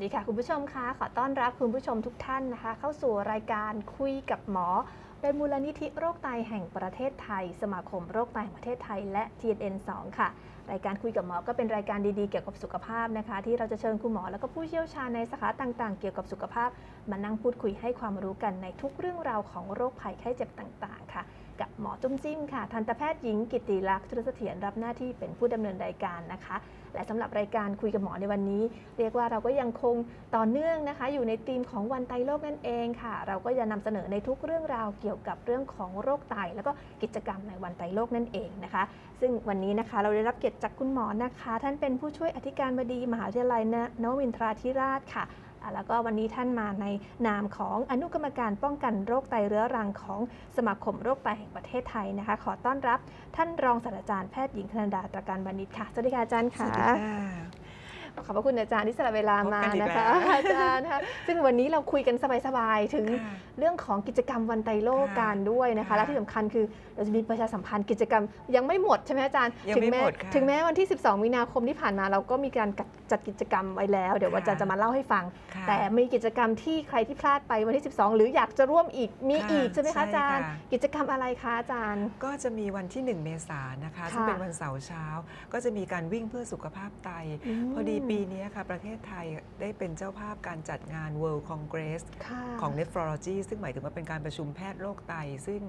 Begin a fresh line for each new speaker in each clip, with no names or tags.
วัสดีค่ะคุณผู้ชมคะขอต้อนรับคุณผู้ชมทุกท่านนะคะ เข้าสู่รายการคุยกับหมอโดยมูลนิธิโรคไตแห่งประเทศไทย สมาคมโรคไตแห่งประเทศไทยและ TNN 2 ค่ะ รายการคุยกับหมอก็เป็นรายการดีๆเกี่ยวกับสุขภาพนะคะ ที่เราจะเชิญคุณหมอแล้วก็ผู้เชี่ยวชาญในสาขาต่างๆ เกี่ยวกับสุขภาพมานั่งพูดคุยให้ความรู้กันในทุกเรื่องราวของโรคภัยไข้เจ็บต่างๆ ค่ะ กับหมอจุ้มจิ้มค่ะ ทันตแพทย์หญิงกิติลักษณ์ธุรเสถียรรับหน้าที่เป็นผู้ดำเนินรายการนะคะ และสำหรับรายการคุยกับหมอในวันนี้ เรียกว่าเราก็ยังคงต่อเนื่องนะคะ อยู่ในธีมของวันไตโลกนั่นเองค่ะ เราก็จะนำเสนอในทุกเรื่องราวเกี่ยวกับเรื่องของโรคไต แล้วก็กิจกรรมในวันไตโลกนั่นเองนะคะ ซึ่งวันนี้นะคะเราได้รับเกียรติจากคุณหมอนะคะ ท่านเป็นผู้ช่วยอธิการบดีมหาวิทยาลัยนนวินทราธิราชค่ะ แล้วก็วันนี้ท่านมาในนามของอนุกรรมการป้องกันโรคไตเรื้อรังของสมาคมโรคไตแห่งประเทศไทยนะคะ ขอต้อนรับท่านรองศาสตราจารย์แพทย์หญิงธนดาตระการบานิตค่ะ สวัสดีค่ะอาจารย์ค่ะ
วัสดีค่ะ
ขอบพระคุณอาจารย์ที่สละเวลามา
พบกันอีก
นะคะ
แล้ว
อาจารย์นะคะซึ่งวันนี้เราคุยกันสบายๆถึง
ค่ะ
เรื่องของกิจกรรมวันไตโลก
ค่ะ
กันด้วยนะคะ
ค่ะ
และที่สำคัญคือเราจะมีประชาสัมพันธ์กิจกรรมยังไม่หมดใช่ไหมอาจารย์
ยัง
ถึ
ไม่
แม้
หมดค่ะ
ถึงแม้วันที่ 12 มีนาคมที่ผ่านมาเราก็มีการจัดกิจกรรมไว้แล้ว เดี๋ยว
ค่ะ
อาจารย์จะมาเล่าให้ฟัง
ค่ะ
แต่มีกิจกรรมที่ใครที่พลาดไปวันที่ 12 หรืออยากจะร่วมอีกมี
ค่ะ
อีกใช่ไหมคะอาจารย์
ใช่ค่ะ
กิจกรรมอะไรคะอาจารย์
ก็จะมีวันที่ 1 เมษายนนะคะ
ค่ะ
ซึ่งเป็นวันเสาร์เช้า ก็จะมีการวิ่งเพื่อสุขภาพไต
ม
พอดีปีนี้ค่ะประเทศไทยได้เป็นเจ้าภาพการจัดงาน World Congress
ค่ะ
ของ Nephrology ซึ่งหมายถึงว่าเป็นการประชุมแพทย์โรคไต ซึ่ง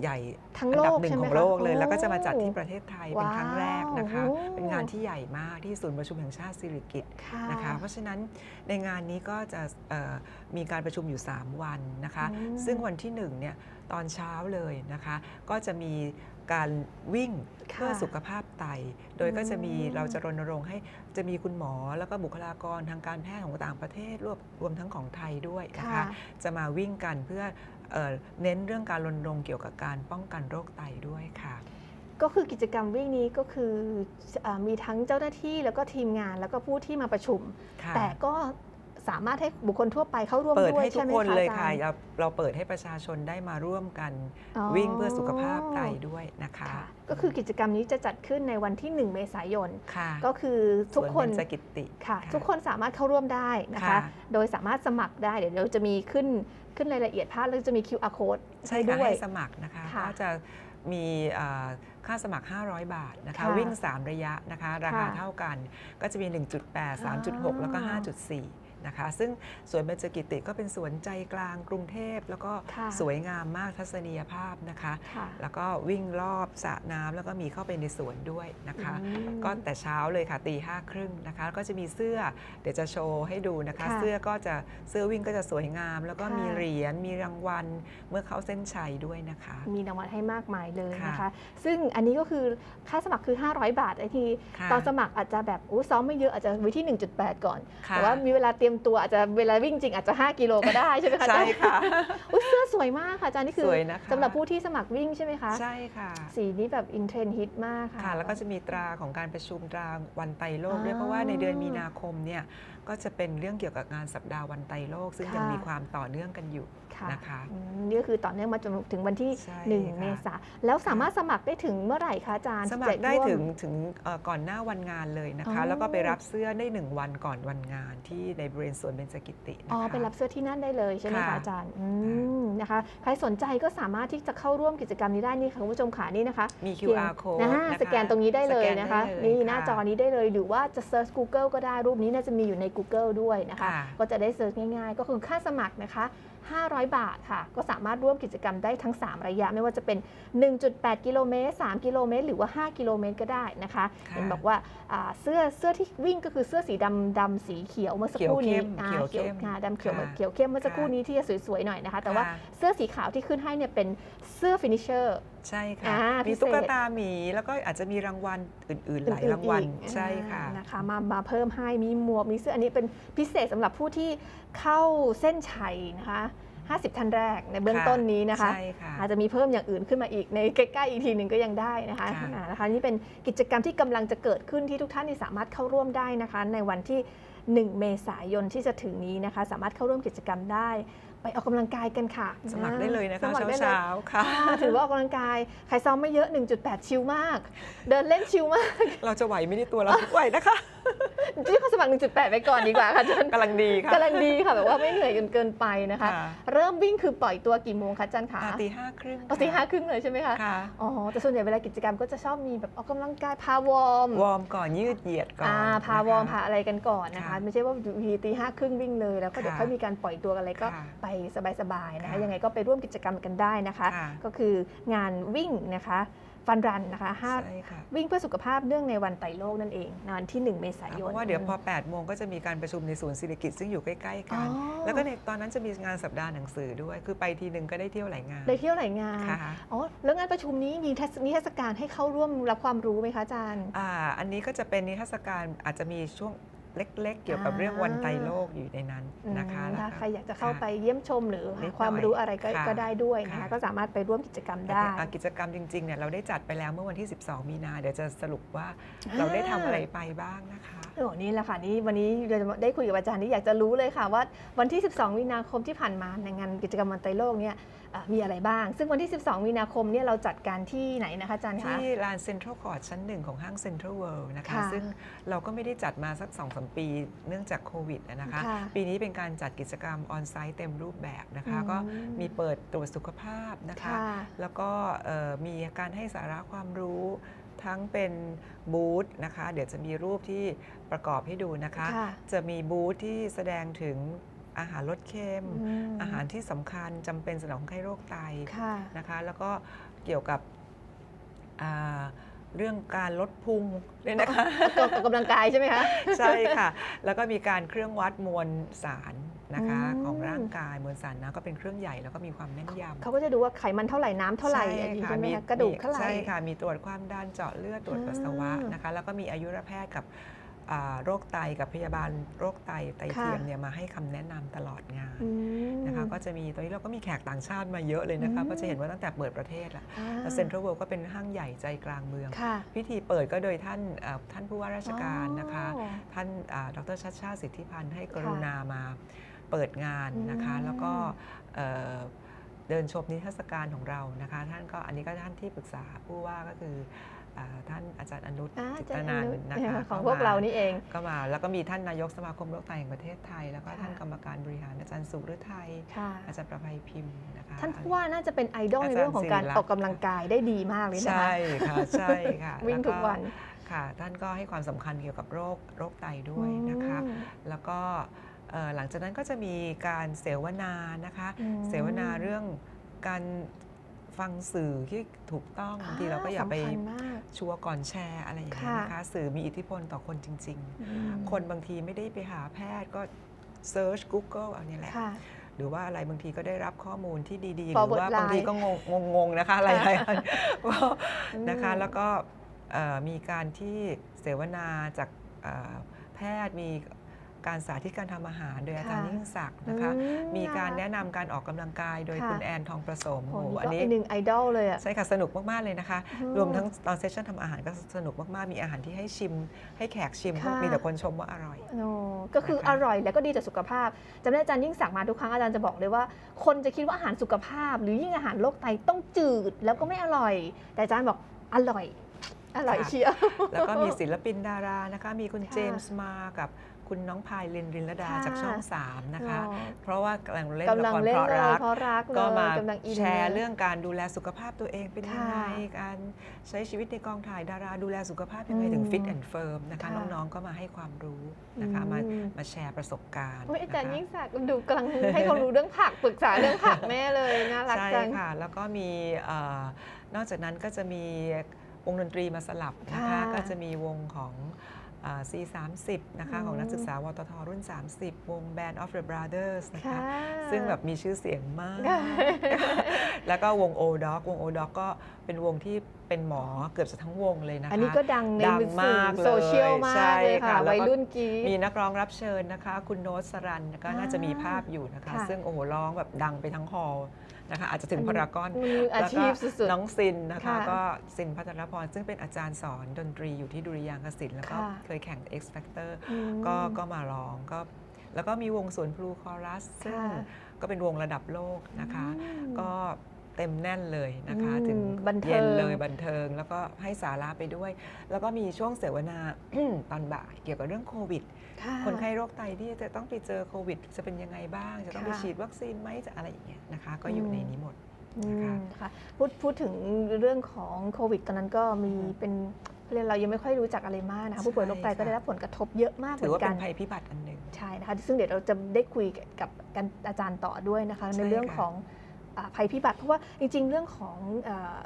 ใหญ่
ทั้ง
อั
โล
ดั
ก
หนึ่
ใช่
ง
ไหม
ของ
คะ
โลกเลย
โอ้
แล้วก็จะมาจัดที่ประเทศไทยเป็นครั้งแรกนะคะ
ว้าว
เป็นงานที่ใหญ่มากที่ศูนย์ประชุมแห่งชาติสิริกิติ์
ค่ะ
นะคะ เพราะฉะนั้นในงานนี้ก็จะเอ่อมีการประชุมอยู่ 3 วันนะคะ
อืม
ซึ่งวันที่1เนี่ยตอนเช้าเลยนะคะ ก็จะมี การวิ่ง
ค่ะ
เพื่อสุขภาพไต โดยก็จะมี
อืม
เราจะรณรงค์ให้จะมีคุณหมอแล้วก็บุคลากรทางการแพทย์ของต่างประเทศรวมรวมทั้งของไทยด้วยนะคะ
ค่ะ
จะมาวิ่งกันเพื่อเอ่อเน้นเรื่องการรณรงค์เกี่ยวกับการป้องกันโรคไตด้วยค่ะ
ก็คือกิจกรรมวิ่งนี้ก็คืออามีทั้งเจ้าหน้าที่แล้วก็ทีมงานแล้วก็ผู้ที่มาประชุม
ค่ะ
แต่ก็ สามารถให้บุคคลทั่วไปเข้าร่วม
เปิด
ด้วย
ให้ทุ
ใช่
ก
ไหม
คน
คะ
เลย
อา
ค่ะ
จารย์
เราเราเปิดให้ประชาชนได้มาร่วมกัน
อ๋อ
วิ่งเพื่อสุขภาพไตด้วยนะคะ
ค่ะก็คือกิจกรรมนี้จะจัดขึ้นในวันที่ 1 เมษายน
ค่ะ
ก็คือทุกคน
สวเบญจกิติ
ค่ะ
ค่ะ
ทุกคนสามารถเข้าร่วมได้นะคะ
ค่ะ
โดยสามารถสมัครได้เดี๋ยวเราจะมีขึ้นขึ้นรายละเอียดภาพแล้วจะมี QR code
ใช่
ให้
ค่ะ
ด้วย
ให้สมัครนะคะ
ค่ะ
ก็จะมีเอ่อค่าสมัคร 500 บาทนะคะ
ค่ะ
วิ่ง 3 ระยะนะคะ ราคา
ค่ะ
เท่ากันก็จะมี 1.8 3.6 แล้วก็ 5.4 นะคะ ซึ่งสวนเบญจกิติก็เป็นสวนใจกลางกรุงเทพ แล้วก็
ค่ะ
สวยงามมากทัศนียภาพนะคะ
ค่ะ
แล้วก็วิ่งรอบสระน้ำแล้วก็มีเข้าไปในสวนด้วยนะคะ
อืม
ก็แต่เช้าเลยค่ะตีห้าครึ่งนะคะแล้วก็จะมีเสื้อเดี๋ยวจะโชว์ให้ดูนะคะ
ค่ะ
เสื้อก็จะเสื้อวิ่งก็จะสวยงาม แล้วก็
ค่ะ
มีเหรียญมีรางวัลเมื่อเขาเส้นชัยด้วยนะคะ
มีรางวัลให้มากมายเลยนะคะ
ค่ะ
ซึ่งอันนี้ก็คือค่าสมัครคือ 500 บาทไอ้ที
ค่ะ
ตอนสมัครอาจจะแบบอู้ซ้อมไม่เยอะอาจจะไว้ที่ 1.8 ก่อน
ค่ะ
แต่ว่ามีเวลาเตรียมตัวอาจจะเวลาวิ่งจริงอาจจะ 5 กิโลก็ได้ใช่ไหมคะ
ใช่ค่ะ
อุ๊ยเสื้อสวยมากค่ะอาจารย์นี่คื
ส
อ
วยนะคะ
สำหรับผู้ที่สมัครวิ่งใช่ไหมคะ
ใช่ค่ะ
สีนี้แบบอินเทรนฮิตมากค่ะ
ค่ะ แล้วก็จะมีตราของการประชุมตราวันไตโลกด้วย
อ๋อ
เพราะว่าในเดือนมีนาคมเนี่ย ก็จะเป็นเรื่องเกี่ยวกับงานสัปดาห์วันไตโลก ซึ่ง
ค่ะ
ยังมีความต่อเนื่องกันอยู่
ค่ะ
นะคะ
อืมนี่ก็คือต่อเนื่องมาจนถึงวันที่
ใช่
1
ค่ะ
เมษาแล้วสามารถสมัครได้ถึงเมื่อไหร่คะอาจารย์
สมัครได้
จะว
ถึงถึงเอ่อก่อนหน้าวันงานเลยนะคะ
อ๋อ
แล้วก็ไปรับเสื้อได้หนึ่งวันก่อนวันงานที่ในบริเวณสวนเบญจกิตินะคะ
อ๋อไปรับเสื้อที่นั่นได้เลยใช่ไหมคะ
ค่ะ
อาจารย์อืมนะคะใครสนใจก็สามารถที่จะเข้าร่วมกิจกรรมนี้ได้นี่ค่ะคุณผู้ชมขานี่นะคะ
มี
เพียง
QR code
นะ
นะคะ
สแกนตรงนี้ได้เลย
สแก
นะคะ
ได้เลย
นี่
ค่ะ
หน้าจอนี้ได้เลยหรือว่าจะเซิร์ช Google ก็ได้รูปนี้น่าจะมีอยู่ใน Google ด้วยนะคะ
ค่ะ
ก็จะได้เซิร์ชง่ายๆ ก็คือค่าสมัครนะคะ 500 บาทค่ะ ก็สามารถร่วมกิจกรรมได้ทั้ง 3 ระยะ ไม่ว่าจะเป็น 1.8 กิโลเมตร 3 กิโลเมตร หรือว่า 5 กิโลเมตรก็ได้นะคะ
ค่ะ
เห็นบอกว่าอ่าเสื้อเสื้อที่วิ่งก็คือเสื้อสีดำดำสีเขียวเมื่อสักครู่นี้
เขียวเข้ม
อ่า
เขียวเข้ม
ค่ะดำเขียว
ค่ะ
เขียวเข้มเมื่อสักครู่
ค่ะ
นี้ที่จะสวยๆหน่อยนะคะ แต่ว่า
ค่ะ
เสื้อสีขาวที่ขึ้นให้เนี่ยเป็นเสื้อฟินิชเชอร์
ใช่ค่ะ
อ่าพิ
มี
เศษ
ตุ๊กตาหมี แล้วก็อาจจะมีรางวัลอื่นๆ หลายรางวัล
อื่นๆอีก
ใช่ค่ะ
อ่านะคะมามาเพิ่มให้มีหมวกมีเสื้ออันนี้เป็นพิเศษสำหรับผู้ที่เข้าเส้นชัยนะคะ 50 ท่านแรกในเบื้อง
ค่ะ
ต้นนี้นะคะ
ใช่ค่ะ
อาจจะมีเพิ่มอย่างอื่นขึ้นมาอีกในใกล้ๆอีกทีหนึ่งก็ยังได้นะคะ
ค่ะ
อ่านะคะนี่เป็นกิจกรรมที่กำลังจะเกิดขึ้นที่ทุกท่านที่สามารถเข้าร่วมได้นะคะ ในวันที่ 1 เมษายนที่จะถึงนี้นะคะ สามารถเข้าร่วมกิจกรรมได้ ไปออกกำลังกายกันค่ะ
สมัครได้เลยนะ
ส
คะ
มัครได้เลย
เช้าๆค่ะ
ค่ะถือว่าออกกำลังกายใครซ้อมไม่เยอะ 1.8 ชิลมาก เดินเล่นชิลมาก
เราจะไหวไหม่ได้ตัวเราไหวนะคะ
ที่เขาสมัคร 1.8 ไปก่อนดีกว่าค่ะอาจารย์
กำลังดีค่ะ
กำลังดีค่ะแบบว่าไม่เหนื่อยจนเกินไปนะคะ
ค่ะ
เริ่มวิ่งคือปล่อยตัวกี่โมงคะอาจารย์คะ
อ่าตีห้าครึ่ง
เอาตีห้าครึ่งเลยใช่ไหมคะ
ค่ะ
อ๋อแต่ส่วนใหญ่เวลากิจกรรมก็จะชอบมีแบบออกกำลังกายพาวอร์ม
วอร์มก่อนยืดเหยียดก่อน
อ่าพาวอร์ม
นะคะ
พาอะไรกันก่อนนะคะ
ค่ะ
ไม่ใช่ว่าอยู่ดีตีห้าครึ่งวิ่งเลยแล้วก็เดี๋ยว
ค่ะ
ค่อยมีการปล่อยตัวกันอะไรก็
ค่ะ
ไปสบายๆนะคะ
ค่ะ
ยังไงก็ไปร่วมกิจกรรมกันได้นะคะ
ค่ะ
ก็คืองานวิ่งนะคะฟันรันนะคะห้า
ใช่ค่ะ
วิ่งเพื่อสุขภาพเนื่องในวันไตรโลกนั่นเองในวันที่ 1 เมษายน
เพราะว่าเดี๋ยวพอ 8 โมงก็จะมีการประชุมในศูนย์ศิริกิจซึ่งอยู่ใกล้ๆกัน
อ๋อ
แล้วก็ในตอนนั้นจะมีงานสัปดาห์หนังสือด้วย คือไปทีหนึ่งก็ได้เที่ยวหลายงาน
ได้เที่ยวหลายงาน
ค่ะ
อ๋อ แล้วงานประชุมนี้มีเทศนิทรรศการให้เข้าร่วมรับความรู้ไหมคะอาจารย์
อ่า อันนี้ก็จะเป็นนิทรรศการอาจจะมีช่วง เล็ก ๆ เกี่ยวกับเรื่องวันไตรโลกอยู่ในนั้นนะคะ
อืม
แล้ว
ถ้า
ก็
ใครอยากจะเข้าไปเยี่ยมชมหรือ
นิ
หา
ดหน่อย
ความรู้อะไรก็
ค่ะ
ก็ได้ด้วยนะคะ
ค่ะ
ก็สามารถไปร่วมกิจกรรมได้
อ่ากิจกรรมจริงๆเนี่ยเราได้จัดไปแล้วเมื่อวันที่ 12 มีนาเดี๋ยวจะสรุปว่าเราได้ทำอะไรไปบ้างนะคะ
โอ้นี่แหละค่ะนี่วันนี้เราจะได้คุยกับอาจารย์ที่อยากจะรู้เลยค่ะว่าวันที่ 12 มีนาคมที่ผ่านมาในงานกิจกรรมวันไตรโลกเนี่ยอะ มีอะไรบ้าง ซึ่งวันที่ 12 มีนาคมเนี่ยเราจัดการที่ไหนนะคะอาจารย์คะ
ที่ลานเซ็นทรัลคอร์ดชั้นหนึ่งของห้างเซ็นทรัลเวิลด์นะคะ
ค่ะ
ซึ่งเราก็ไม่ได้จัดมาสัก2อสปีเนื่องจากโควิดอะนะคะ
ค่ะ
ปีนี้เป็นการจัดกิจกรรมออนไซต์เต็มรูปแบบนะคะ
อืม
ก็มีเปิดตรวจสุขภาพนะคะ
ค่ะ
แล้วก็เอ่อมีการให้สาระความรู้ทั้งเป็นบูธนะคะ เดี๋ยวจะมีรูปที่ประกอบให้ดูนะคะ
ค่ะ
จะมีบูธที่แสดงถึง อาหารลดเค็ม
อืม
อาหารที่สำคัญจำเป็นสำหรับคนไข้โรคไต
ค่ะ
นะคะแล้วก็เกี่ยวกับอ่าเรื่องการลดพุงเนี่ยนะคะ
ออกกำลังกายใช่ไหมคะ
ใช่ค่ะ แล้วก็มีการเครื่องวัดมวลสารนะคะ
อืม
ของร่างกายมวลสารนะก็เป็นเครื่องใหญ่แล้วก็มีความแม่นยำ
เขาก็จะดูว่าไขมันเท่าไหร่น้ำเท่าไหร่อย่างนี้ใช่ไหมคะกระดูกเท่าไหร่
ใช่ค่ะมีตรวจความดันเจาะเลือดตรวจปัสสาวะ
อ่าน
นะคะแล้วก็มีอายุรแพทย์กับอ่า โรคไตกับพยาบาลโรคไตไต
ค่ะ
เทียมเนี่ยมาให้คำแนะนำตลอดงาน
อืม
นะคะก็จะมีตอนนี้เราก็มีแขกต่างชาติมาเยอะเลยนะคะ
อืม
ก็จะเห็นว่าตั้งแต่เปิดประเทศละ
อ่า
แล้วเซ็นทรัลเวิลด์ก็เป็นห้างใหญ่ใจกลางเมือง
ค่ะ
พิธีเปิดก็โดยท่านเอ่อท่านผู้ว่าราชการนะคะ
อ๋อ
ท่านอ่าดรชัดชาติสิทธิพันธ์ให้กรุ
ค่ะ
ณามาเปิดงานนะคะ
อืม
แล้วก็เอ่อเดินชมนิทรรศการของเรานะคะ ท่านก็อันนี้ก็ท่านที่ปรึกษาผู้ว่าก็คืออ่า ท่านอาจารย์อนุ
อ่า
จิ
อา
ต
จารย์
นั
อนนุ
ท์นะคะ
ของ
ก็
พวก
ม
เรานี่เอง
ก็มาแล้วก็มีท่านนายกสมาคมโรคไตแห่งประเทศไทย แล้วก็
ค่ะ
ท่านกรรมการบริหารอาจารย์สุฤทัย
ค่ะ
อาจารย์ประภัยพิมพ์นะคะ
ท่านผู้ว่าน่าจะเป็นไอดอล
อาจารย์
ในเรื่องของการ
ศิริรักษ์
ออกกำลังกายได้ดีมากเลยนะคะ
ใช่ค่ะใช่ค่ะ
วิ่งทุกวัน
แล้ค่ะท่านก็ให้ความสำคัญเกี่ยวกับโรคโรคไตด้วยนะคะ
อืม
แล้วก็เอ่อหลังจากนั้นก็จะมีการเสวนานะคะ
อืม
เสวนาเรื่องการฟังสื่อที่ถูกต้องบางทีเราก็อย่าไป
สำคัญมาก
ชัวร์ก่อนแชร์อะไรอย่างเงี้ย
ค่ะ
นะคะสื่อมีอิทธิพลต่อคนจริง
อืม
ๆคนบางทีไม่ได้ไปหาแพทย์ก็เซิร์ช Google เอาเนี่ยแหละ
ค่ะ
หรือว่าอะไรบางทีก็ได้รับข้อมูลที่ดีๆห
Forward
รือว่าบางที
line
ก็งงงงๆนะคะอะไร
ค่ะ
ๆก็นะคะ
อืม
แล้วก็เอ่อมีการที่เสวนาจากเอ่อแพทย์มี การสาธิตการทำอาหาร โดยอาจารย์
ค่ะ
ยิ่งศักดิ์นะคะ
อื
มีการ
น่
แนะนำการออกกำลังกายโดย
ค่ะ
คุณแอนทองประสม
โอ้
โอ้
โห
โห
นี่
อันนี้
ก็อีกหนึ่งไอดอลเลยอะ
ใช่ค่ะสนุกมาก ๆ เลยนะคะ
อืม
รวมทั้งตอนเซสชั่นทำอาหารก็สนุกมาก ๆ มีอาหารที่ให้ชิม ให้แขกชิม
ค่ะ
มีแต่คนชมว่าอร่อย
โอ้ก็คือ
นะคะ
อร่อยแล้วก็ดีต่อสุขภาพจำได้อาจารย์ยิ่งสั่งมาทุกครั้งอาจารย์จะบอกเลยว่า คนจะคิดว่าอาหารสุขภาพ หรือยิ่งอาหารโรคไตต้องจืดแล้วก็ไม่อร่อย แต่อาจารย์บอกอร่อยอร่อยเชียว
แล้วก็มีศิลปินดารานะคะ มีคุณ
ค่ะ
เจมส์มากับ คุณน้องพายลินรินลดา
ค่ะ
จากช่อง3นะคะ
อ๋อ
เพราะว่ากำลังเล่น
กำ
ละ
ลัง
คร
เล่
เพ
น
ราะ
เลย
รัก
เพราะรักเลย
ก็มากำ
ลังอิน
แชร์
ลย
เรื่องการดูแลสุขภาพตัวเองเป็นยังไง
ค่ะ
การใช้ชีวิตในกองถ่ายดาราดูแลสุขภาพยังไง
อืม
ถึงฟิตแอนด์เฟิร์มนะคะ
ค่ะ
น้องๆก็มาให้ความรู้นะคะมา
อืม
มาแชร์ประสบการณ์
โอ้ยอาจารย์
นะคะ
ยิ่งศักดิ์ดูกำลังให้ความรู้เรื่องผักปรึกษาเรื่องผักแม่เลยน่ารัก
ใช่
จัง
ค่ะ แล้วก็มีเอ่อนอกจากนั้นก็จะมีวงดนตรีมาสลับนะคะ
ค่ะ
ก็จะมีวงของอ่า C30 นะคะ
อืม
ของนักศึกษาวตทรุ่น 30 วง Band of the Brothers นะคะ
ค่ะ
ซึ่งแบบมีชื่อเสียงมาก
ค่ะ
แล้วก็วง o d o g วง o d o g ก็เป็นวงที่เป็นหมอเกือบจะทั้งวงเลยนะคะ
อันนี้ก็ดังใน
ดัง
สื่อ
มากเลย
โซเชียลมาก
ใช่
เลยค่ะ
ค่ะแล้วก็
วัยรุ่นกรีด
มีนักร้องรับเชิญนะคะ คุณโน้ตสรันก็น่าจะมีภาพอยู่นะคะ
ค่ะ
ซึ่งโอ้โหร้องแบบดังไปทั้งฮอลล์ นะคะอาจจะถึงพารากอน
มืออาชีพสุด
น้องซินนะคะ
ค่ะ
ก็ซินพัทรพรซึ่งเป็นอาจารย์สอนดนตรีอยู่ที่ดุริยางคศิลป์แล้วก็
ค่ะ
เคยแข่ง X Factor
ๆอืม
ก็ก็มาร้องก็แล้วก็มีวงสวนพลูคอรัสซึ่ง
ค่ะ
ก็เป็นวงระดับโลกนะคะ
อืม
ก็เต็มแน่นเลยนะคะ
อืม
ถึง
บันเทิง
เย็นเลยบันเทิง แล้วก็ให้สาระไปด้วย แล้วก็มีช่วงเสวนา ตอนบ่ายเกี่ยวกับเรื่องโควิด
ค่ะ
คนไข้โรคไตที่จะต้องไปเจอโควิด จะเป็นยังไงบ้าง จะต้องไป
ค่ะ
ฉีดวัคซีนไหมจะอะไรอย่างเงี้ยนะคะ ก็อยู่
อืม
ในนี้หมด
อื
นะคะ
มค่ะพูดพูดถึงเรื่องของโควิด ตอนนั้นก็มี
อืม
เป็นเรียนเรายังไม่ค่อยรู้จักอะไรมากนะคะผู้ป่วยโรคไต
ใช่
ก็ได้
ค่ะ
รับผลกระทบเยอะมากเห
ถื
มื
อ
อ
ว่าน
กั
เป็นนภัยพิบัติอันหนึ่ง
ใช่นะคะซึ่งเดี๋ยวเราจะได้คุยกับกันอาจารย์ต่อด้วยนะคะ
ใช่
ในเรื่อง
ค่ะ
ของอ่าภัยพิบัติ เพราะว่าจริง ๆ เรื่องของเออ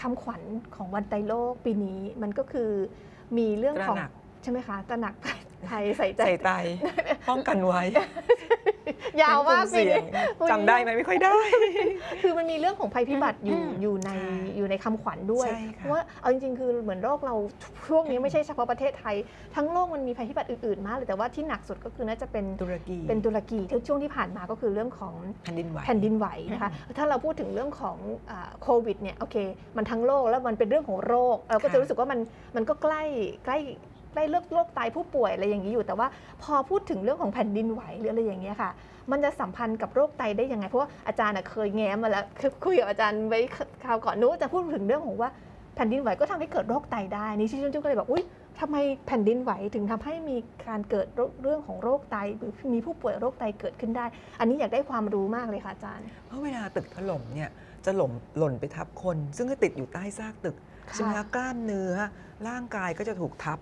คำขวัญของวันไตโลกปีนี้มันก็คือมีเรื่อง
ตระ
ของ
หนัก
ใช่ไหมคะตระหนัก ไทยใส่ใจ
ใส่ไตป้องกันไว้
ยาวมาก
เสี
ปี
ย
นี้
งจำได้ไหมไม่ค่อยได้
คือมันมีเรื่องของภัยพิบัติอยู่
อืม
อยู่ใน
ค่ะ
อยู่ในคำขวัญด้วย
ใช่ค่ะ
เพราะว่าเอาจริงๆ คือเหมือนโรคเราช่วงนี้ไม่ใช่เฉพาะประเทศไทย ทั้งโลกมันมีภัยพิบัติอื่นๆ มากเลยแต่ว่าที่หนักสุดก็คือน่าจะเป็น
ตุรกี
เป็นตุรกีที่ช่วงที่ผ่านมาก็คือเรื่องของ
แผ่นดินไหว
แผ่นดินไหวนะคะถ้าเราพูดถึงเรื่องของอ่าโควิดเนี่ยโอเค มันทั้งโลกแล้วมันเป็นเรื่องของโรคเราก็จะ
ค่ะ
รู้สึกว่ามันมันก็ใกล้ใกล้ ใกล้เลือกโรคตายผู้ป่วยอะไรอย่างนี้อยู่ แต่ว่าพอพูดถึงเรื่องของแผ่นดินไหวหรืออะไรอย่างเงี้ยค่ะ มันจะสัมพันธ์กับโรคไตได้ยังไง เพราะว่าอาจารย์น่ะเคยแง้มมาแล้วคือคุยกับอาจารย์ไว้คราวก่อนนู้นจะพูดถึงเรื่องของว่าแผ่นดินไหวก็ทำให้เกิดโรคไตได้ นี่ชื่นจุ้ก็เลยบอกอุ้ยทำไมแผ่นดินไหวถึงทำให้มีการเกิดโรคเรื่องของโรคไตหรือมีผู้ป่วยโรคไตเกิดขึ้นได้ อันนี้อยากได้ความรู้มากเลยค่ะอาจารย์
เพราะเวลาตึกถล่มเนี่ยจะหล่มหล่นไปทับคน ซึ่งก็ติดอยู่ใต้ซากตึก
ค่ะ
ใช่ไหมคะกล้ามเนื้อร่างกายก็จะถูกทับ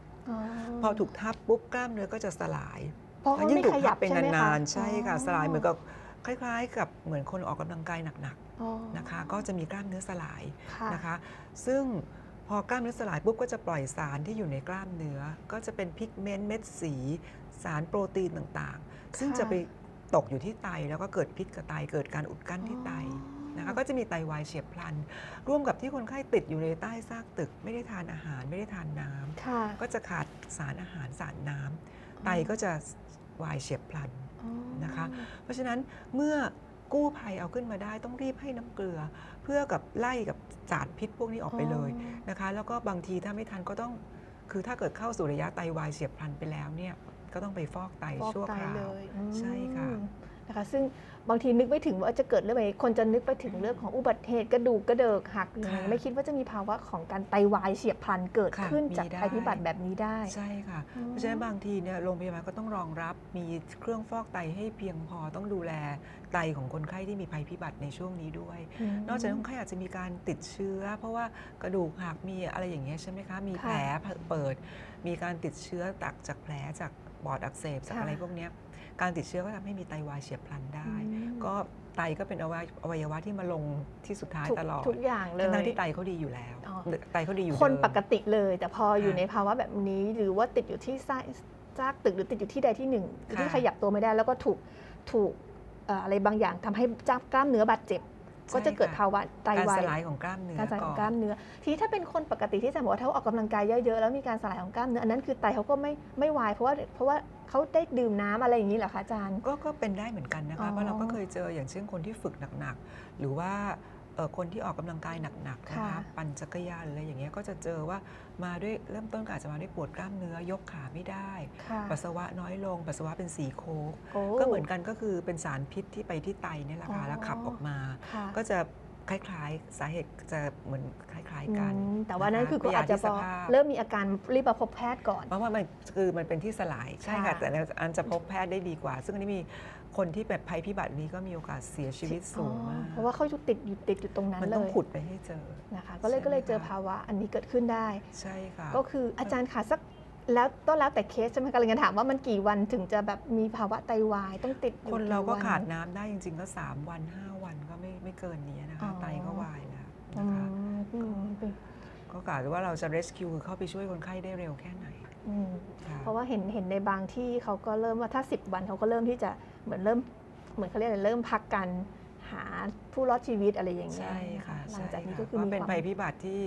พอถูกทับปุ๊บกล้ามเนื้อก็จะสลาย
เพราะ
แล้ว
เขา
ยิ่ง
ไม่
ถูก
ข
ทั
ยั
บบเป็น
ใช่ไหมคะ
นานๆใช่ค่ะ
อ๋อ
สลายเหมือนกับคล้ายๆ กับเหมือนคนออกกำลังกายหนัก
อ๋อ
ๆนะคะ ก็จะมีกล้ามเนื้อสลาย
ค่ะ
นะคะ ซึ่งพอกล้ามเนื้อสลายปุ๊บก็จะปล่อยสารที่อยู่ในกล้ามเนื้อ ก็จะเป็นพิกเมนต์เม็ดสี สารโปรตีนต่างๆ ซึ่ง
ค่ะ
จะไปตกอยู่ที่ไตแล้วก็เกิดพิษกับไตเกิดการอุดกั้นที่ไต นะคะก็จะมีไตวายเฉียบพลัน ร่วมกับที่คนไข้ติดอยู่ในใต้ซากตึก ไม่ได้ทานอาหารไม่ได้ทานน้ำ
ค่ะ
ก็จะขาดสารอาหารสารน้ำไตก็จะวายเฉียบพลัน
อ๋อ
นะคะ เพราะฉะนั้นเมื่อกู้ภัยเอาขึ้นมาได้ต้องรีบให้น้ำเกลือ เพื่อกับไล่กับสารพิษพวกนี้ออกไปเลยนะคะ แล้วก็บางทีถ้าไม่ทันก็ต้องคือถ้าเกิดเข้าสู่ระยะไตวายเฉียบพลันไปแล้วเนี่ยก็ต้องไปฟอกไต
ฟอก
ชั่ว
ไต
คราว
เลยอืม
ใช่ค่ะ
นะคะ ซึ่ง บางทีนึกไม่ถึงว่าจะเกิดเรื่องอะไรคนจะนึกไปถึงเรื่องของอุบัติเหตุกระดูกกระเดิกหักอย่างนี้
ค่ะ
ไม่คิดว่าจะมีภาวะของการไตวายเฉียบพลันเกิด
ค่ะ
ขึ้น
มี
จาก
ได้
ภัยพิบัติแบบนี้ได้
ใช่ค่ะ
อืม
เพราะฉะนั้นบางทีเนี่ยโรงพยาบาลก็ต้องรองรับมีเครื่องฟอกไตให้เพียงพอต้องดูแลไตของคนไข้ที่มีภัยพิบัติในช่วงนี้ด้วย
ม
นอกจากนั้นคนไข้อาจจะมีการติดเชื้อ เพราะว่ากระดูกหักมีอะไรอย่างเงี้ยใช่ไหมคะมี
ค่ะ
แผลเปิด มีการติดเชื้อตักจากแผลจากปอดอักเสบจาก
ค่ะ
อะไรพวกเนี้ยการติดเชื้อก็ทำให้มีไตวายเฉียบพลันได้
อืม
ก็ไตก็เป็นอวัยอวัยวะที่มาลงที่สุดท้าย
ทุก
ตลอด
ทุกอย่างเลย
ทั้งๆที่ไตเขาดีอยู่แล้ว
อ๋อ
ไตเขาดีอยู่
คน
เดิม
ปกติเลย แต่พออยู่
ค่ะ
ในภาวะแบบนี้หรือว่าติดอยู่ที่ซากซากตึกหรือติดอยู่ที่ใดที่หนึ่ง
ค่ะ
ที่ขยับตัวไม่ได้แล้วก็ถูกถูกเอ่ออะไรบางอย่างทำให้จ้ากล้ามเนื้อบาดเจ็บก็จะเกิดภาวะไต
การ
วา
ส
ย
ลายของกล้ามเนื้อ
การสลายของก
ก่
ล้า
อน
มเนื้อ ทีนี้ถ้าเป็นคนปกติที่จะบอกว่าถ้าออกกำลังกายเยอะๆแล้วมีการสลายของกล้ามเนื้ออันนั้นคือไตเขาก็ไม่ไม่วายเพราะว่าเพราะว่า เขาได้ดื่มน้ำอะไรอย่างนี้เหรอคะอาจารย์
ก็ก็เป็นได้เหมือนกันนะ
อ๋
คะ
อ
เพราะเราก็เคยเจออย่างเช่นคนที่ฝึกหนักๆหรือว่าเอ่อคนที่ออกกำลังกายหนักๆนะคะ
ค่ะ
ปั่นจักรยานหรืออะไรอย่างเงี้ยก็จะเจอว่ามาด้วยเริ่มต้นก็อาจจะมาด้วยปวดกล้ามเนื้อยกขาไม่ได้
ค่ะ
ปัสสาวะน้อยลง ปัสสาวะเป็นสีโค้ก
โอ้
ก็เหมือนกันก็คือเป็นสารพิษที่ไปที่ไตเนี่ยแหละ
อ๋
ค่ะ
อ
แล้วขับออกมา
ค่ะ
ก็จะ คล้ายๆ สาเหตุจะเหมือนคล้าย ๆ กัน
อืมแต่ว่านั่นคือ
นะะ
คุณอาจจะ
พ
พ
ย
อ
ธิสภาพ
เริ่มมีอาการรีบมาพบแพทย์ก่อน
เพราะว่ามันคือมันเป็นที่สลายใช่
ค่ะ
ค่ะแต่อันจะพบแพทย์ได้ดีกว่า ซึ่งอันนี้มีคนที่แบบภัยพิบัตินี้ก็มีโอกาสเสียชีวิตสูงมาก
อ๋อเพราะว่าเขาอยู่ติดอยู่ติดอยู่ตรงนั้น
มัน
เล
ต้อง
ย
ขุดไปให้เจอ
นะคะ ก็เลย
ใช่
ก็เลย
ไหม
เจอ
คะ
ภาวะอันนี้เกิดขึ้นได้
ใช่ค่ะ
ก็คืออาจารย์ค่ะสักแล้วต้องแล้วแต่เคสใช่ไหมคะเลยจะถามว่ามันกี่วันถึงจะแบบมีภาวะไตวายต้องติดอยู่
คนเราก็
วัน
ขาดน้ำได้จริงๆก็ 3 วัน 5 วันก็ไม่ ไม่เกินนี้นะ
อ๋
คะ
อ
ไตก็วายแล้ว
อื
นะคะ
มอืมเป็น
ก็กะว่าเราจะ rescue คือเข้าไปช่วยคนไข้ได้เร็วแค่ไหน
อืม
ค่ะ
เพราะว่าเห็นเห็นในบางที่เขาก็เริ่มว่าถ้า 10 วันเขาก็เริ่มที่จะเหมือนเริ่มเหมือนเขาเรียกอะไรเริ่มพักกันหาผู้รอดชีวิตอะไรอย่างเงี้ย
ใช่ค่ะ
หลั
ใช่
งจากนี้
ค่ะ
ก็คือ
เพราะ
มี
เป็น
ความ
ภัยพิบัติที่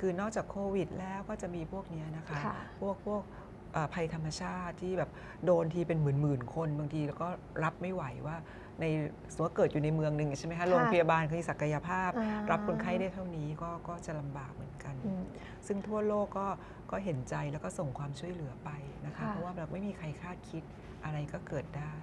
คือนอกจากโควิดแล้วก็จะมีพวกเนี้ยนะคะ
ค่ะ
พวกพวกเอ่อภัยธรรมชาติที่แบบโดนทีเป็นหมื่นหมื่นๆคน บางทีแล้วก็รับไม่ไหวว่า ในสมมติว่าเกิดอยู่ในเมืองหนึ่งใช่ไหมคะ โรงพยาบาลเขามีศักยภาพ
อ่า
รับคนไข้ได้เท่านี้ก็ก็จะลำบากเหมือนกัน
อืม
ซึ่งทั่วโลกก็ก็เห็นใจแล้วก็ส่งความช่วยเหลือไปนะคะ
ค่ะ
เพราะว่าแบบไม่มีใครคาดคิดอะไรก็เกิดได้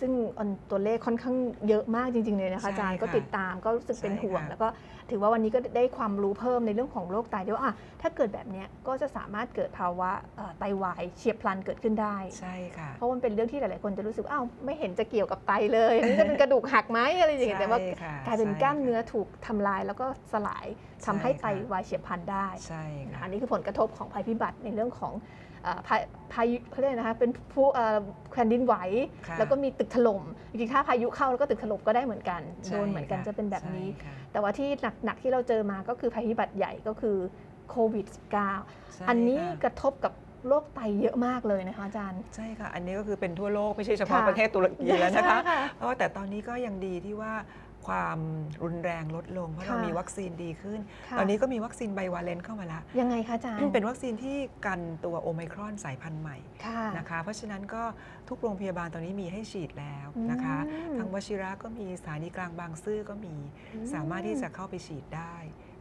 ซึ่งอันตัวเลขค่อนข้างเยอะมากจริงๆเลยนะคะอาจารย์
ใช่
ก็
ค่ะ
ติดตามก็รู้สึกเป็น
ใช่
ห่วง
ค่ะ
แล้วก็ถือว่าวันนี้ก็ได้ความรู้เพิ่มในเรื่องของโรคไตด้วยว่าอะถ้าเกิดแบบเนี้ยก็จะสามารถเกิดภาวะเอ่อไตวายเฉียบพลันเกิดขึ้นได้
ใช่ค่ะ
เพราะมันเป็นเรื่องที่หลายๆคนจะรู้สึกว่าอ้าวไม่เห็นจะเกี่ยวกับไตเลยอันนี่จะเป็นกระดูกหักไหมอะไรอย่างเงี้ยแต่ว่า
ใช่ค่ะ
กลายเป็น
ใช่
กล้ามเนื้อ
ค่ะ
ถูกทำลายแล้วก็สลายทำให้
ใช่
ไต
ค่ะ
วายเฉียบพลันได้
ใช่
นะคะ
ค่ะ
อันนี้คือผลกระทบของภัยพิบัติในเรื่องของเอ่อภัย พายุเขาเรียกนะคะเป็นผู้เอ่อแผ่นดินไหว
ค่ะ
แล้วก็มีตึกถล่มจริงๆถ้าพายุเข้าแล้วก็ตึกถล่มก็ได้เหมือนกัน
ใช่
โดนเหมือนกัน
ค่
จะเป็นแบบนี้
ใช่ค่ะ
แต่ว่าที่หนักๆที่เราเจอมาก็คือภัยพิบัติใหญ่ก็คือโควิด
ใช่
-19 อันนี้
ค่ะ
กระทบกับโรคไตเยอะมากเลยนะคะอาจารย์
ใช่ค่ะ อันนี้ก็คือเป็นทั่วโลกไม่ใช่เฉพาะ
ค่ะ
ประเทศตุรกีแล้วนะคะ
ใช่ค่ะ
เพราะว่าแต่ตอนนี้ก็ยังดีที่ว่า ความรุนแรงลดลง เพราะเรา
ค่ะ
มีวัคซีนดีขึ้น
ค่ะ
ตอนนี้ก็มีวัคซีนไบวาเลนต์เข้ามาแล้ว
ยังไงคะอาจารย์
เป็นวัคซีนที่กันตัวโอไมครอนสายพันธุ์ใหม่
ค่ะ
นะคะ เพราะฉะนั้นก็ทุกโรงพยาบาลตอนนี้มีให้ฉีดแล้วนะคะ
อืม
ทางวชิระก็มีสถานีกลางบางซื่อก็มี
อืม
สามารถที่จะเข้าไปฉีดได้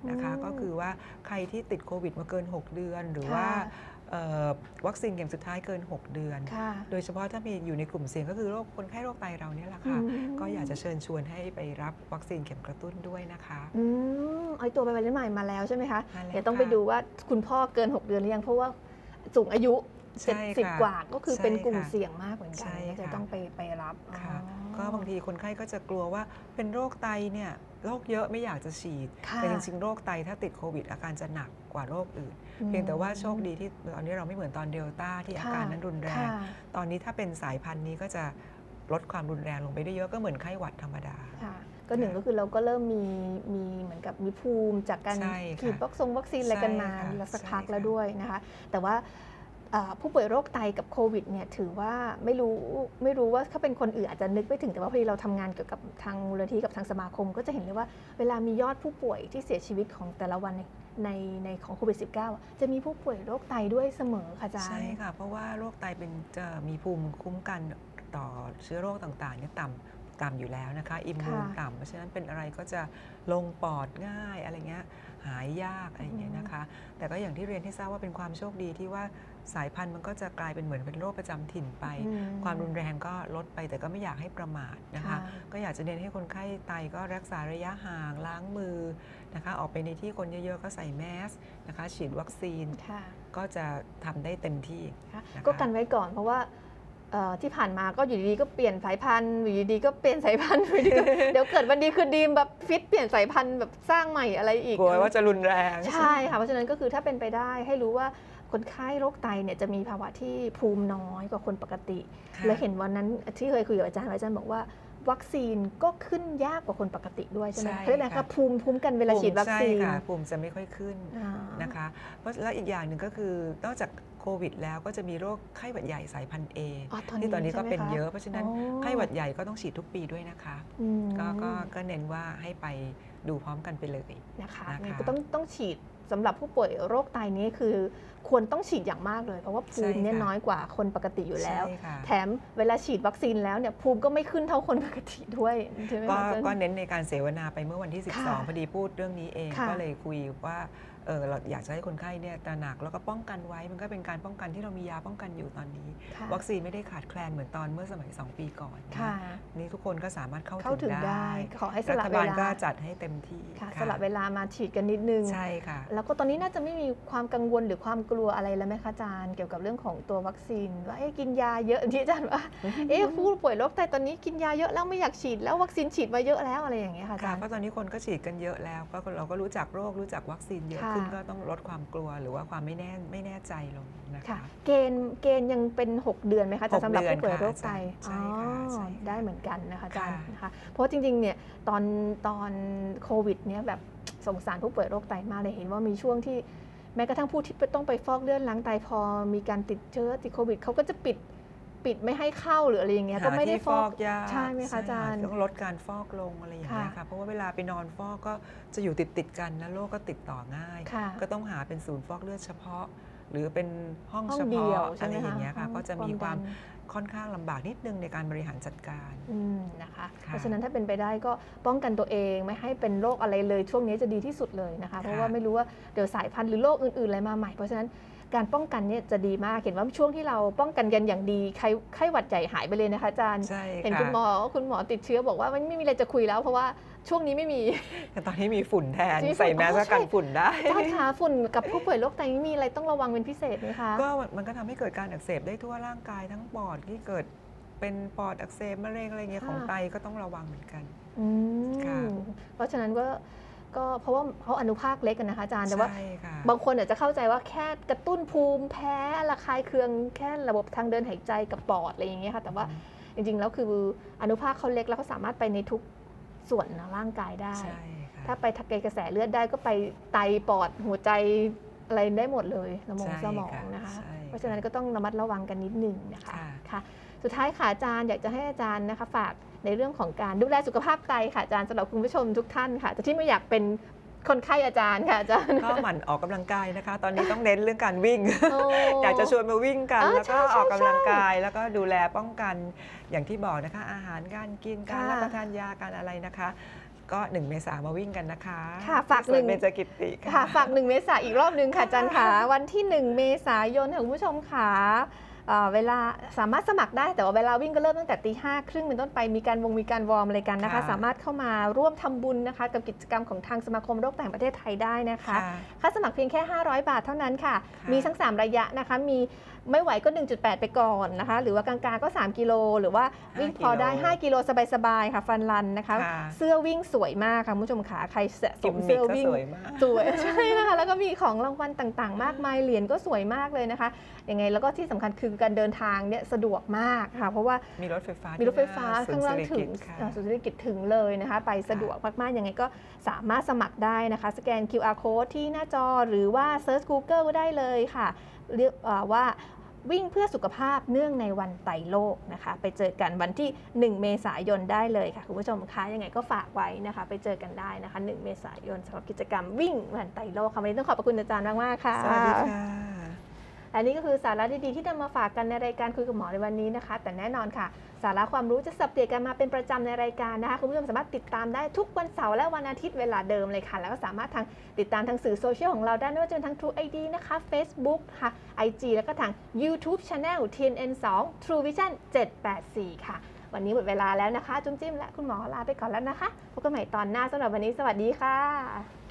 นะคะ
อืม
ก็คือว่าใครที่ติดโควิดมาเกิน 6 เดือนหรือ
ค่ะ
ว่าเอ่อ วัคซีนเข็มสุดท้ายเกิน 6 เดือน
ค่ะ
โดยเฉพาะถ้ามีอยู่ในกลุ่มเสี่ยงก็คือโรคคนไข้โรคไตเราเนี่ยแหละค่ะ
อืม
ก็อยากจะเชิญชวนให้ไปรับวัคซีนเข็มกระตุ้นด้วยนะคะ
อืมไอตัวไบไวเลนใหม่มาแล้วใช่ไหมคะ
มาแล้ว
เดี๋ยวต้องไป
ค่ะ
ดูว่าคุณพ่อเกิน 6 เดือนหรือยังเพราะว่าสูงอายุ
ใช่ค่ะ
70 กว่าก็คือเป็น
ใช่
กลุ่ม
ค่ะ
เสี่ยงมากเหมือนกั
ใช่
นก็จะ
ค่ะ
ต้องไปไปรับ
ค่ะ
อ๋อ
ก็บางทีคนไข้ก็จะกลัวว่าเป็นโรคไตเนี่ยโรคเยอะไม่อยากจะฉีด
ค่ะ
แต่จริงๆ โรคไตถ้าติดโควิด อาการจะหนักกว่าโรคอื่น
อืม
เพียงแต่ว่าโชคดีที่ตอนนี้เราไม่เหมือนตอนเดลต้าที่อา
ค่ะ
การนั้นรุนแรง
ค่ะ
ตอนนี้ถ้าเป็นสายพันธุ์นี้ก็จะลดความรุนแรงลงไปได้เยอะก็เหมือนไข้หวัดธรรมดา
ค่ะก็หนึ่งก็คือเราก็เริ่มมีมีเหมือนกับมีภูมิจากการ
ใช่ค่ะ
ฉีดวัคซงวัคซีนอะไรกันมา
ใช่ค่ะ
แล้วสัก
ใช่
พัก
ค่ะ
แล้วด้วยนะคะ แต่ว่าเอ่อ ผู้ป่วยโรคไตกับโควิดเนี่ยถือว่าไม่รู้ไม่รู้ว่าถ้าเป็นคนอื่นอาจจะนึกไม่ถึงแต่ว่าพอดีเราทำงานเกี่ยวกับทางมูลนิธิกับทางสมาคม ก็จะเห็นเลยว่าเวลามียอดผู้ป่วยที่เสียชีวิตของแต่ละวันในในในของโควิด -19 อะจะมีผู้ป่วยโรคไตด้วยเสมอค่ะอาจารย์
ใช่ค่ะ เพราะว่าโรคไตเป็นจะมีภูมิคุ้มกันต่อเชื้อโรคต่างๆเนี่ยต่ำต่ำอยู่แล้วนะคะอิมมูน
ค่ะ
ต่ำเพราะฉะนั้นเป็นอะไรก็จะลงปอดง่ายอะไรเงี้ยหายยากอะไรอย่างเงี้ยนะคะ แต่ก็อย่างที่เรียนที่ทราบว่าเป็นความโชคดีที่ว่า สายพันธุ์มันก็จะกลายเป็นเหมือนเป็นโรคประจำถิ่นไป
อื
ความรุนแรงก็ลดไปแต่ก็ไม่อยากให้ประมาทนะคะ
ค่ะ
ก็อยากจะเน้นให้คนไข้ไตก็รักษาระยะห่างล้างมือนะคะ ออกไปในที่คนเยอะๆ ก็ใส่แมสนะคะ ฉีดวัคซีน
ค่ะ
ก็จะทำได้เต็มที่
ค่ะ
นะคะ
ก็กันไว้ก่อนเพราะว่าเอ่อที่ผ่านมาก็อยู่ดีๆก็เปลี่ยนสายพันธุ์อยู่ดีๆก็เปลี่ยนสายพันธุ์อยู่ดีๆก็เดี๋ยวเกิดวันดีคืนดีแบบฟิตเปลี่ยนสายพันธุ์แบบสร้างใหม่อะไรอีก
กลัวว่าจะรุนแรง
ใช่ค่ะเพราะฉะนั้นก็คือถ้าเป็นไปได้ให้รู้ว่า คนไข้โรคไตเนี่ยจะมีภาวะที่ภูมิน้อยกว่าคนปกติ
ค่ะ
และเห็นวันนั้นที่เคยคุยกับอาจารย์ไว้อาจารย์บอกว่าวัคซีนก็ขึ้นยากกว่าคนปกติด้วยใช่ไหม
ใช่
เขาเรียกอะไร
ค่ะ
คะภูมิภูมิกันเวลาฉีดวัคซีน
ใช่ค่ะปุ่มจะไม่ค่อยขึ้น
อ่า
นะคะเพราะแล้วอีกอย่างหนึ่งก็คือนอกจากโควิด แล้วก็จะมีโรคไข้หวัดใหญ่สายพันธุ์ A
อ๋อตอน
ที่ตอนนี้
นี้
ก็
ใช่ไหม
เป็น
คะ
เยอะเพราะฉะนั้น
อ๋อ
ไข้หวัดใหญ่ก็ต้องฉีดทุกปีด้วยนะคะ
อืม
ก็ก็ก็เน้นว่าให้ไปดูพร้อมกันไปเลย
นะคะ
นะคะ
นี่ก็ต้องต้องฉีด สำหรับผู้ป่วยโรคไตนี้คือควรต้องฉีดอย่างมากเลย เพราะว่าภูมิเนี่ย
ใช่ค่ะ
น้อยกว่าคนปกติอยู่แล้ว
ใช่ค่ะ
แถมเวลาฉีดวัคซีนแล้วเนี่ยภูมิก็ไม่ขึ้นเท่าคนปกติด้วยใช่ไหม
ก็
คะอาจารย์
ก็เน้นในการเสวนาไปเมื่อวันที่
ค่ะ
12 พอดีพูดเรื่องนี้เอง
ค่ะ
ก็เลยคุยว่า เออเราอยากจะให้คนไข้เนี่ยตระหนักแล้วก็ป้องกันไว้มันก็เป็นการป้องกันที่เรามียาป้องกันอยู่ตอนนี้
ค่ะ
วัคซีนไม่ได้ขาดแคลนเหมือนตอนเมื่อสมัย 2 ปีก่อนนะ
ค่ะ
นี่ทุกคนก็สามารถเข้า
เข้าถึ
ถึ
ง
ง
ได้
ได้
ขอให้ส
รั
ละ
ฐ
เว
บาล
ลา
ก็จัดให้เต็มที่
ค่ะ
ค่ะ
สละเวลามาฉีดกันนิดนึง
ใช่ค่ะ
แล้วก็ตอนนี้น่าจะไม่มีความกังวลหรือความกลัวอะไรแล้วไหมคะอาจารย์เกี่ยวกับเรื่องของตัววัคซีนว่าเอ๊ะกินยาเยอะที่อาจารย์ว่า เอ๊ะผู้ป่วยโรคไตตอนนี้กินยาเยอะแล้วไม่อยากฉีดแล้ววัคซีนฉีดมาเยอะแล้วอะไรอย่างเงี้ยค่ะอา
ค่ะ
จารย์
เพราะตอนนี้คนก็ฉีดกันเยอะแล้วก็เราก็รู้จักโรครู้จักวัคซีนเยอะ
ค่ะ
ขึ้นก็ต้องลดความกลัวหรือว่าความไม่แน่ไม่แน่ใจลงนะ
ค่ะ
คะ
เกณฑ์เกณฑ์ยังเป็น 6 เดือนไหมคะอาจารย์
ห
สำ
ก
หรับ
เดือน
ผู้ป่วยโรคไต
ค่ะใช่ค่ะ
อ๋อ
ใช่ค่ะ
ได้เหมือนกันนะคะอาจารย์
ค่ะ
นะคะเพราะจริงๆเนี่ยตอนตอนโควิดเนี่ยแบบสงสารผู้ป่วยโรคไตมากเลยเห็นว่ามีช่วงที่แม้กระทั่งผู้ที่ต้องไปฟอกเลือดล้างไตพอมีการติดเชื้อติดโควิดเขาก็จะปิด ปิดไม่ให้เข้าหรืออะไรอย่างเงี้ยก็
หา
ไม่ได้
ที่
ฟอก
ยาก
ใช่ไหมคะอาจารย์
ต้องลดการฟอกลงอะไรอย่างเงี้ย
ค่ะ
ค่ะเพราะว่าเวลาไปนอนฟอกก็จะอยู่ติดติดๆกันนะโรคก็ติดต่อง่าย
ค่ะ
ก็ต้องหาเป็นศูนย์ฟอกเลือดเฉพาะ หรือเป็นห้อง
ห้อง
เฉ
เดียว
พาะ
ใช่
อะ
ไหม
ไรอ
คะ
ย่างเงี้ยค่ะ
ห้อง
ก็จะมีความ
ดัน
ค่อนข้างลำบากนิดนึงในการบริหารจัดการ
อืมนะคะ
ค่ะ
เพราะฉะนั้นถ้าเป็นไปได้ก็ป้องกันตัวเองไม่ให้เป็นโรคอะไรเลยช่วงนี้จะดีที่สุดเลยนะคะ เพราะว่าไม่รู้ว่าเดี๋ยวสายพันธุ์หรือโรคอื่นๆอะไรมาใหม่เพราะฉะนั้น การป้องกันเนี่ยจะดีมากเห็นว่าช่วงที่เราป้องกันกันอย่างดีไข้ไข้หวัดใหญ่หายไปเลยนะคะอาจารย์
ใช่
เห็น
ค่ะ
คุณหมอคุณหมอติดเชื้อบอกว่าไม่ไม่มีอะไรจะคุยแล้วเพราะว่าช่วงนี้ไม่มี
แต่ตอนนี้มีฝุ่นแทน
มีฝุ่น
ใส่แมส
อ๋อ
ก็กัน
ใช่
ฝุ่นได้
อาจารย์คะฝุ่นกับผู้ป่วยโรคไตนี่มีอะไรต้องระวังเป็นพิเศษไหมคะ
ก็มันก็ทำให้เกิดการอักเสบได้ทั่วร่างกายทั้งปอดที่เกิดเป็นปอดอักเสบมะเร็งอะไรเงี้ย
ค่ะ
ของไตก็ต้องระวังเหมือนกัน
อื
ค่ะ
มเพราะฉะนั้นก็ ก็เพราะว่าเขาอนุภาคเล็กกันนะคะอาจารย์แต่ว่า
ใช่ค่ะ
บางคนอาจจะเข้าใจว่าแค่กระตุ้นภูมิแพ้ระคายเคืองแค่ระบบทางเดินหายใจกับปอดอะไรอย่างเงี้ยค่ะแต่ว่าจริงๆแล้วคืออนุภาคเขาเล็กแล้วเขาสามารถไปในทุกส่วนของร่างกายได้
ใช่ค่ะ
ถ้าไปทางกระแสเลือดได้ก็ไปไตปอดหัวใจอะไรได้หมดเลยสมอง
ใช่
สมอง
ค่ะ
นะคะ
ใช่
เพราะฉะนั้นก็ต้องระมัดระวังกันนิดหนึ่งนะคะ
ค่ะ
ค่ะ สุดท้ายค่ะอาจารย์อยากจะให้อาจารย์นะคะฝาก ในเรื่องของการดูแลสุขภาพไตค่ะอาจารย์สำหรับคุณผู้ชมทุกท่านค่ะ แต่ที่ไม่อยากเป็นคนไข้อาจารย์ค่ะอาจารย์
ก็หมั่นออกกำลังกายนะคะ ตอนนี้ต้องเน้นเรื่องการวิ่ง
โอ้
อยากจะชวนมาวิ่งกัน
อ่า
แล้วก็
ใช่ใช่
ออกกำลังกายแล้วก็ดูแลป้องกันอย่างที่บอกนะคะ อาหารการกินการ
ค่ะ
รับประทานยาการอะไรนะคะก็ 1 เมษามาวิ่งกันนะคะ
ค่ะ ฝาก
ที่สวน
หนึ่ง
เบญจกิติ
ค่ะ ฝากหนึ่งเมษาอีกรอบหนึ่งค่ะอาจารย์ค่ะ วันที่ 1 เมษายนค่ะคุณผู้ชมค่ะ เอ่อเวลาสามารถสมัครได้แต่ว่าเวลาวิ่งก็เริ่มตั้งแต่ตีห้าครึ่งเป็นต้นไปมีการวงมีการวอร์มอะไรกันนะคะ สามารถเข้ามาร่วมทำบุญนะคะ กับกิจกรรมของทางสมาคมโรคแต่งประเทศไทยได้นะคะ
ค่ะ
ค่าสมัครเพียงแค่ 500 บาทเท่านั้นค่ะ
ค่ะ
มีทั้ง 3 ระยะนะคะ มี ไม่ไหวก็ 1.8 ไปก่อนนะคะ หรือว่ากลางๆก็ 3 กิโล หรือว่าวิ่งพอได้ 5 กิโลสบายๆ ค่ะ ฟันรันนะคะ
ค่ะ
เสื้อวิ่งสวยมากค่ะคุณผู้ชมขาใครสะส
กิม
ม
มิ
เสื้
ค
อ
ก็
วิ่ง
สวยมาก
สวยใช่นะคะแล้วก็มีของรางวัลต่างๆ มากมายเหรียญก็สวยมากเลยนะคะยังไงแล้วก็ที่สำคัญคือการเดินทางเนี่ยสะดวกมากค่ะ เพราะว่า
มีรถไฟฟ้า
มีรถไฟฟ้า
ที่
ข้าง
ห
ล่าง
ศู
ถึ
น
ง
ย์เศรษฐกิจค่ะ
อ่าศูนย์เศรษฐกิจถึงเลยนะคะ ไปสะดวกมากๆยังไงก็สามารถสมัครได้นะคะ สแกน QR code ที่หน้าจอหรือว่า Search Google ก็ได้เลยค่ะ เรียกว่าวิ่งเพื่อสุขภาพเนื่องในวันไตโลกนะคะ ไปเจอกันวันที่ 1 เมษายนได้เลยค่ะ คุณผู้ชมคะยังไงก็ฝากไว้นะคะ ไปเจอกันได้นะคะ 1 เมษายนสำหรับกิจกรรมวิ่งวันไตโลกค่ะวันนี้ต้องขอบพระคุณอาจารย์มากมากค่ะ
สวัสดีค่ะ
และนี่ก็คือสาระดีๆที่นำมาฝากกันในรายการคุยกับหมอในวันนี้นะคะ แต่แน่นอนค่ะ สาระความรู้จะสับเปลี่ยนกันมาเป็นประจำในรายการนะคะคุณผู้ชมสามารถติดตามได้ทุกวันเสาร์และวันอาทิตย์เวลาเดิมเลยค่ะ แล้วก็สามารถทางติดตามทางสื่อโซเชียลของเราได้ไม่ว่าจะเป็นทาง True ID นะคะ Facebook ค่ะ IG แล้วก็ทาง YouTube Channel TNN2 True Vision 784 ค่ะ วันนี้หมดเวลาแล้วนะคะ จุ้มจิ้มและคุณหมอลาไปก่อนแล้วนะคะพบกันใหม่ตอนหน้าสำหรับวันนี้สวัสดีค่ะ